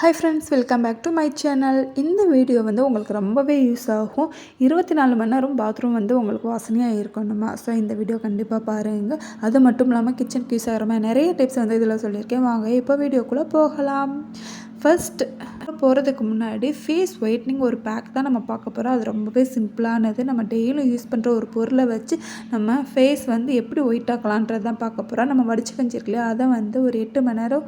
Hi friends welcome back to my channel இந்த video வந்து உங்களுக்கு ரொம்பவே யூஸ் ஆகும். இருபத்தி நாலு மணி நேரம் பாத்ரூம் வந்து உங்களுக்கு வாசனையாக இருக்கணுமா? ஸோ இந்த வீடியோ கண்டிப்பாக பாருங்கள் அது மட்டும் இல்லாமல் கிச்சனுக்கு யூஸ் ஆகிற மாதிரி நிறைய டிப்ஸ் வந்து இதில் சொல்லியிருக்கேன். வாங்க இப்போ வீடியோக்குள்ளே போகலாம். ஃபஸ்ட் போகிறதுக்கு முன்னாடி ஃபேஸ் ஒயிட்னிங் ஒரு பேக் தான் நம்ம பார்க்க போகிறோம் அது ரொம்பவே சிம்பிளானது நம்ம டெய்லியும் யூஸ் பண்ணுற ஒரு பொருளை வச்சு நம்ம ஃபேஸ் வந்து எப்படி ஒயிட் ஆக்கலான்றது தான் பார்க்க போகிறோம் நம்ம வடிச்சு கஞ்சி அதை வந்து ஒரு எட்டு மணி நேரம்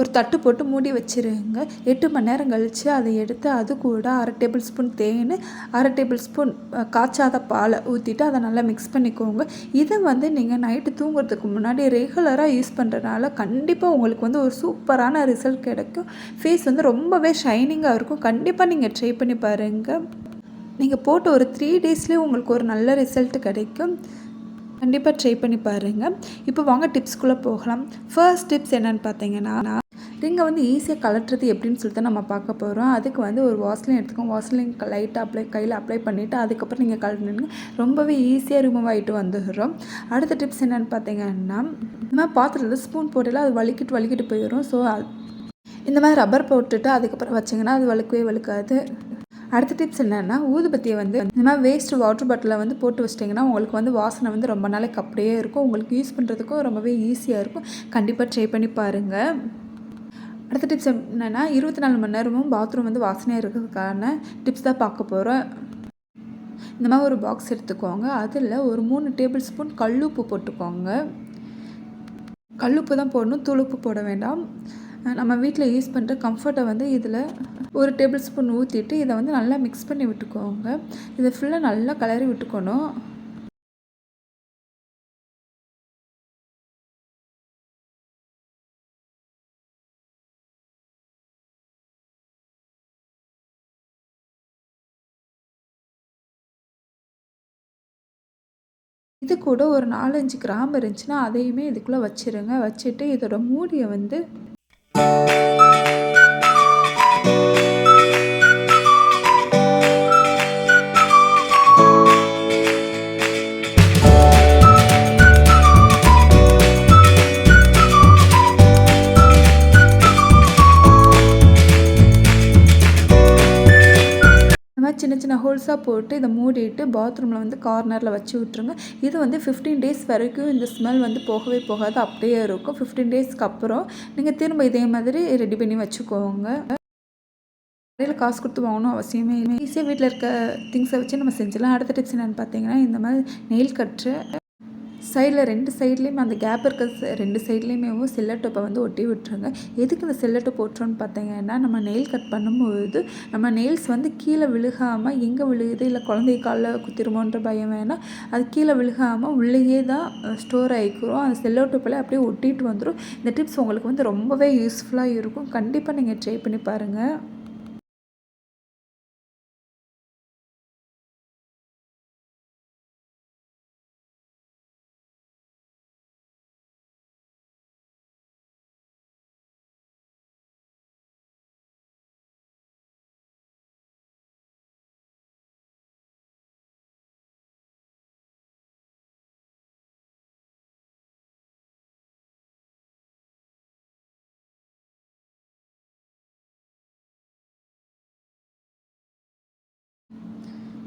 ஒரு தட்டு போட்டு மூடி வச்சுருங்க. எட்டு மணி நேரம் கழித்து அதை எடுத்து அது கூட அரை டேபிள் ஸ்பூன் தேன் அரை டேபிள் ஸ்பூன் காய்ச்சாத பாலை ஊற்றிட்டு அதை நல்லா மிக்ஸ் பண்ணிக்கோங்க. இதை வந்து நீங்கள் நைட்டு தூங்குறதுக்கு முன்னாடி ரெகுலராக யூஸ் பண்ணுறதுனால கண்டிப்பாக உங்களுக்கு வந்து ஒரு சூப்பரான ரிசல்ட் கிடைக்கும். ஃபேஸ் வந்து ரொம்பவே ஷைனிங்காக இருக்கும். கண்டிப்பாக நீங்கள் ட்ரை பண்ணி பாருங்கள் நீங்கள் போட்டு ஒரு த்ரீ டேஸ்லேயே உங்களுக்கு ஒரு நல்ல ரிசல்ட் கிடைக்கும். கண்டிப்பாக ட்ரை பண்ணி பாருங்கள் இப்போ வாங்க டிப்ஸ்குள்ளே போகலாம். ஃபர்ஸ்ட் டிப்ஸ் என்னென்னு பார்த்தீங்கன்னா ரிங்கை வந்து ஈஸியாக கலட்டுறது எப்படின்னு சொல்லிட்டு நம்ம பார்க்க போகிறோம் அதுக்கு வந்து ஒரு வாஸ்லின் எடுத்துக்கோங்க. வாஸ்லின் லைட்டாக அப்ளை கையில் அப்ளை பண்ணிவிட்டு அதுக்கப்புறம் நீங்கள் கலட்டுனீங்க ரொம்பவே ஈஸியாக ரிமூவ் ஆகிட்டு வந்துடுறோம். அடுத்த டிப்ஸ் என்னென்னு பார்த்தீங்கன்னா இந்த மாதிரி பாத்திரத்தில் ஸ்பூன் போட்டால அது வலிக்கிட்டு வலிக்கிட்டு போயிடும். ஸோ இந்த மாதிரி ரப்பர் போட்டுட்டு அதுக்கப்புறம் வச்சிங்கன்னா அது வலுக்கவே வலுக்காது அடுத்த டிப்ஸ் என்னென்னா ஊதுபத்தியை வந்து இந்த மாதிரி வேஸ்ட் வாட்டர் பாட்டிலில் வந்து போட்டு வச்சிட்டிங்கன்னா உங்களுக்கு வந்து வாசனை வந்து ரொம்ப நாளைக்கு அப்படியே இருக்கும். உங்களுக்கு யூஸ் பண்ணுறதுக்கும் ரொம்பவே ஈஸியாக இருக்கும். கண்டிப்பாக ட்ரை பண்ணி பாருங்கள் அடுத்த டிப்ஸ் என்னென்னா இருபத்தி நாலு மணி நேரமும் பாத்ரூம் வந்து வாசனையாக இருக்கிறதுக்கான டிப்ஸ் தான் பார்க்க போகிறோம் இந்த மாதிரி ஒரு பாக்ஸ் எடுத்துக்கோங்க. அதில் ஒரு மூணு டேபிள் ஸ்பூன் கல்லுப்பு போட்டுக்கோங்க. கல்லுப்பு தான் போடணும் துளுப்பு போட வேண்டாம். நம்ம வீட்டில் யூஸ் பண்ணுற கம்ஃபர்ட்டை வந்து இதில் ஒரு டேபிள் ஸ்பூன் ஊற்றிட்டு இதை வந்து நல்லா மிக்ஸ் பண்ணி விட்டுக்கோங்க. இதை ஃபுல்லாக நல்லா கலரி விட்டுக்கணும். இது கூட ஒரு நாலஞ்சு கிராம் இருந்துச்சுன்னா அதையுமே இதுக்குள்ளே வச்சுருங்க. வச்சுட்டு இதோட மூடியை வந்து சின்ன ஹோல்ஸாக போட்டு இதை மூடிட்டு பாத்ரூமில் வந்து கார்னரில் வச்சு விட்ருங்க இது வந்து ஃபிஃப்டீன் டேஸ் வரைக்கும் இந்த ஸ்மெல் வந்து போகவே போகாது அப்படியே இருக்கும். ஃபிஃப்டீன் டேஸ்க்கு அப்புறம் நீங்கள் திரும்ப இதே மாதிரி ரெடி பண்ணி வச்சுக்கோங்க. கடையில் காசு கொடுத்து வாங்கணும் அவசியமே ஈஸியாக வீட்டில் இருக்க திங்ஸை வச்சு நம்ம செஞ்சிடலாம். அடுத்த டிப்ஸ் என்னென்னு பார்த்தீங்கன்னா இந்த மாதிரி நெயில் கட்டு சைடில் ரெண்டு சைட்லேயுமே அந்த கேப் இருக்க ரெண்டு சைட்லேயுமே செல்லட்டோப்பை வந்து ஒட்டி விட்டுருங்க. எதுக்கு இந்த செல்லட்டு போட்டுறோன்னு பார்த்தீங்கன்னா நம்ம நெயில் கட் பண்ணும்போது நம்ம நெயில்ஸ் வந்து கீழே விழுகாமல் எங்கே விழுகுது இல்லை குழந்தை காலில் குத்திருமோன்ற பயம் வேணால் அது கீழே விழுகாமல் உள்ளேயே தான் ஸ்டோர் ஆகிக்கிறோம். அந்த செல்லோட்டோப்பில் அப்படியே ஒட்டிட்டு வந்துடும் இந்த டிப்ஸ் உங்களுக்கு வந்து ரொம்பவே யூஸ்ஃபுல்லாக இருக்கும். கண்டிப்பாக நீங்கள் ட்ரை பண்ணி பாருங்கள்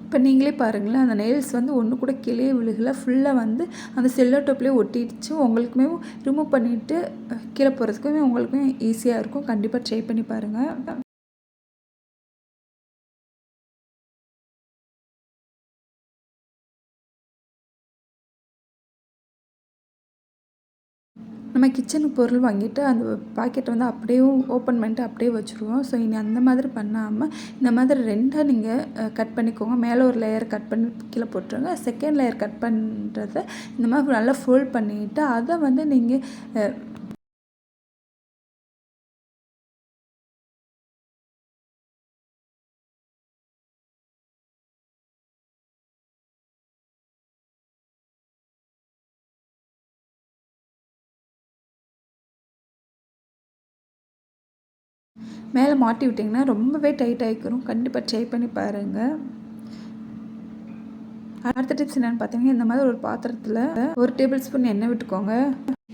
இப்போ நீங்களே பாருங்களேன் அந்த நெயில்ஸ் வந்து ஒன்று கூட கீழே விழுகல. ஃபுல்லாக வந்து அந்த செல்லோ டோப்லேயே ஒட்டிடுச்சு. உங்களுக்குமே ரிமூவ் பண்ணிவிட்டு கீழே போகிறதுக்குமே உங்களுக்குமே ஈஸியாக இருக்கும். கண்டிப்பாக ட்ரை பண்ணி பாருங்கள் நம்ம கிச்சனுக்கு பொருள் வாங்கிட்டு அந்த பாக்கெட்டை வந்து அப்படியே ஓப்பன் பண்ணிட்டு அப்படியே வச்சுருவோம். ஸோ இனி அந்த மாதிரி பண்ணாமல் இந்த மாதிரி ரெண்டாக நீங்கள் கட் பண்ணிக்கோங்க. மேலே ஒரு லேயர் கட் பண்ணி கீழே போட்டுருங்க. செகண்ட் லேயர் கட் பண்ணுறத இந்த மாதிரி நல்லா ஃபோல்ட் பண்ணிவிட்டு அதை வந்து நீங்கள் மேலே மாட்டி விட்டிங்கன்னா ரொம்பவே டைட் ஆகிக்கிறோம் கண்டிப்பாக ட்ரை பண்ணி பாருங்கள் அடுத்த டிப்ஸ் என்னென்னு பார்த்தீங்கன்னா இந்த மாதிரி ஒரு பாத்திரத்தில் ஒரு டேபிள் ஸ்பூன் எண்ணெய் விட்டுக்கோங்க.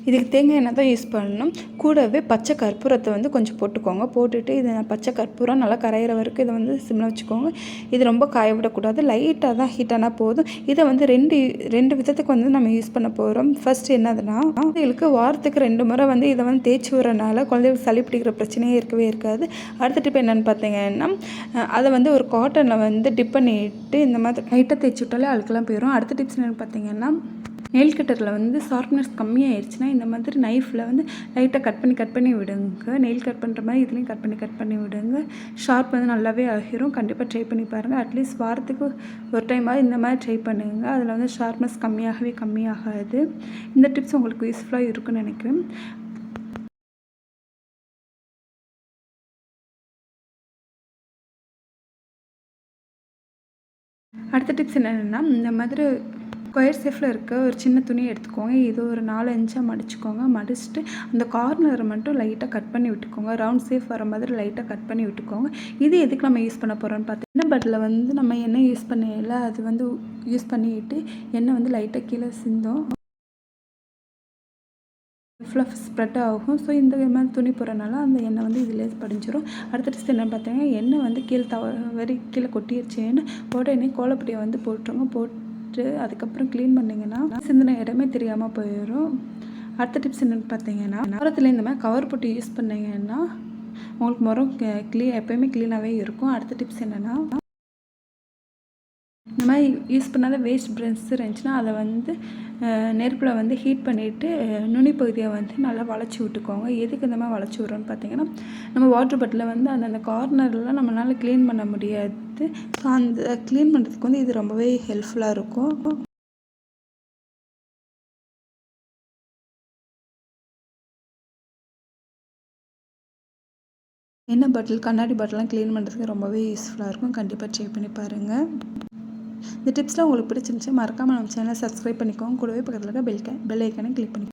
இதுக்கு தேங்காய் எண்ணெய் தான் யூஸ் பண்ணணும். கூடவே பச்சை கற்பூரத்தை வந்து கொஞ்சம் போட்டுக்கோங்க. போட்டுட்டு இதை பச்சை கற்பூரம் நல்லா கரையிற வரைக்கும் இதை வந்து சிம்மில் வச்சுக்கோங்க. இது ரொம்ப காய விடக்கூடாது. லைட்டாக தான் ஹீட் ஆனால் போதும். இதை வந்து ரெண்டு ரெண்டு விதத்துக்கு வந்து நம்ம யூஸ் பண்ண போகிறோம் ஃபர்ஸ்ட் என்னதுன்னா குழந்தைகளுக்கு வாரத்துக்கு ரெண்டு முறை வந்து இதை வந்து தேய்ச்சி விடுறனால குழந்தைகளுக்கு சளி பிடிக்கிற பிரச்சனையே இருக்கவே இருக்காது. அடுத்த டிப் என்னென்னு பார்த்தீங்கன்னா அதை வந்து ஒரு காட்டனில் வந்து டிப் பண்ணிட்டு இந்த மாதிரி லைட்டாக தேய்ச்சி விட்டாலே அழுக்கெல்லாம் போயிடும் அடுத்த டிப்ஸ் என்னென்னு பார்த்தீங்கன்னா நெயில் கட்டரில் வந்து ஷார்ப்னஸ் கம்மியாயிருச்சுன்னா இந்த மாதிரி நைஃப்பில் வந்து லைட்டாக கட் பண்ணி கட் பண்ணி விடுங்க. நெயில் கட் பண்ணுற மாதிரி இதுலேயும் கட் பண்ணி கட் பண்ணி விடுங்க. ஷார்ப் வந்து நல்லாவே ஆகிரும். கண்டிப்பாக ட்ரை பண்ணி பாருங்கள் அட்லீஸ்ட் வாரத்துக்கு ஒரு டைமாவது இந்த மாதிரி ட்ரை பண்ணுங்கள் அதில் வந்து ஷார்ப்னஸ் கம்மியாகவே கம்மியாகாது. இந்த டிப்ஸ் உங்களுக்கு யூஸ்ஃபுல்லாக இருக்குன்னு நினைக்கிறேன். அடுத்த டிப்ஸ் என்னென்னா இந்த மாதிரி ஸ்கொயர் ஷேஃபில் இருக்க ஒரு சின்ன துணியை எடுத்துக்கோங்க. இது ஒரு நாலு இன்ச்சாக மடிச்சுக்கோங்க. மடிச்சுட்டு அந்த கார்னரை மட்டும் லைட்டாக கட் பண்ணி விட்டுக்கோங்க. ரவுண்ட் ஷேஃப் வர மாதிரி லைட்டாக கட் பண்ணி விட்டுக்கோங்க. இது எதுக்கு நம்ம யூஸ் பண்ண போகிறோம்னு பார்த்தீங்கன்னா பட்டில் வந்து நம்ம எண்ணெய் யூஸ் பண்ணல அது வந்து யூஸ் பண்ணிட்டு எண்ணெய் வந்து லைட்டாக கீழே சிந்தோம். ஃபுல்லாக ஸ்ப்ரெட் ஆகும். ஸோ இந்த மாதிரி துணி போடுறனால அந்த எண்ணெய் வந்து இதிலே படிஞ்சிடும் அடுத்தடுத்து என்ன பார்த்தீங்கன்னா எண்ணெய் வந்து கீழே தவறி கீழே கொட்டிடுச்சேன்னு உடனே கோலப்பொடியை வந்து போட்டுருங்க. போட்டு வச்சுட்டு அதுக்கப்புறம் க்ளீன் பண்ணிங்கன்னா சிந்தின இடமே தெரியாமல் போயிடும் அடுத்த டிப்ஸ் என்னென்னு பார்த்தீங்கன்னா மரத்தில் இந்த மாதிரி கவர் போட்டு யூஸ் பண்ணிங்கன்னா உங்களுக்கு மரம் க்ளீ எப்போயுமே க்ளீனாகவே இருக்கும். அடுத்த டிப்ஸ் என்னென்னா இந்த மாதிரி யூஸ் பண்ணாத வேஸ்ட் ப்ரெஷ் இருந்துச்சுன்னா அதை வந்து நெருப்பில் வந்து ஹீட் பண்ணிவிட்டு நுனி பகுதியை வந்து நல்லா வளைச்சி விட்டுக்கோங்க. எதுக்கு இந்த மாதிரி வளைச்சி விட்றோன்னு பார்த்தீங்கன்னா நம்ம வாட்ரு பாட்டிலில் வந்து அந்தந்த கார்னர்லாம் நம்மளால் க்ளீன் பண்ண முடியாது. ஸோ அந்த க்ளீன் பண்ணுறதுக்கு வந்து இது ரொம்பவே ஹெல்ப்ஃபுல்லாக இருக்கும். என்ன பாட்டில் கண்ணாடி பாட்டிலாம் க்ளீன் பண்ணுறதுக்கு ரொம்பவே யூஸ்ஃபுல்லாக இருக்கும். கண்டிப்பாக செக் பண்ணி பாருங்கள் இந்த டிப்ஸ்லாம் உங்களுக்கு பிடிச்சிருந்துச்சு மறக்காமல் நம்ம சேனலை சப்ஸ்கிரைப் பண்ணிக்கோங்க. கூடவே பக்கத்தில் இருக்க பெல் பெல் ஐக்கனை கிளிக் பண்ணிக்கோங்க.